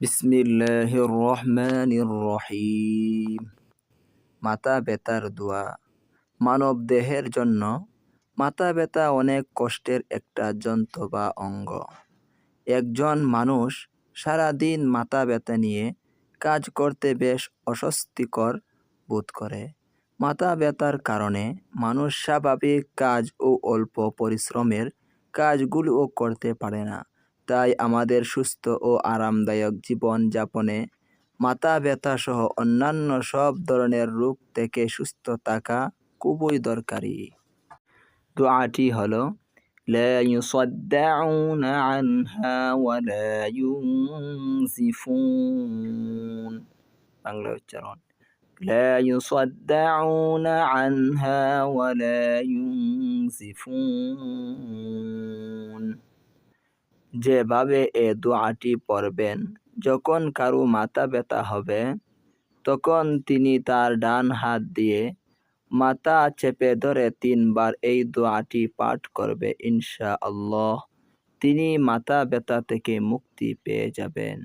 বিসমিল্লাহির রহমানির রহিম মাথা ব্যথার দোয়া। মানব দেহের জন্য মাথা ব্যথা অনেক কষ্টের একটা যন্ত্র বা অঙ্গ। একজন মানুষ সারাদিন মাথা ব্যথা নিয়ে কাজ করতে বেশ অস্বস্তিকর বোধ করে। মাথা ব্যথার কারণে মানুষ স্বাভাবিক কাজ ও অল্প পরিশ্রমের কাজগুলোও করতে পারে না। তাই আমাদের সুস্থ ও আরামদায়ক জীবন যাপনে মাথা ব্যথা সহ অন্যান্য সব ধরনের রোগ থেকে সুস্থ থাকা খুবই দরকারি দোয়াটি হলো لا يصدعون عنها ولا ينزفون বাংলা উচ্চারণ لا يصدعون عنها ولا ينزفون যেভাবে এ দোয়াটি পড়বেন, যখন কারও মাথা ব্যথা হবে, তখন তিনি তার ডান হাত দিয়ে মাথা চেপে ধরে তিনবার এই দোয়াটি পাঠ করবে ইনশা আল্লাহ তিনি মাথা ব্যথা থেকে মুক্তি পেয়ে যাবেন।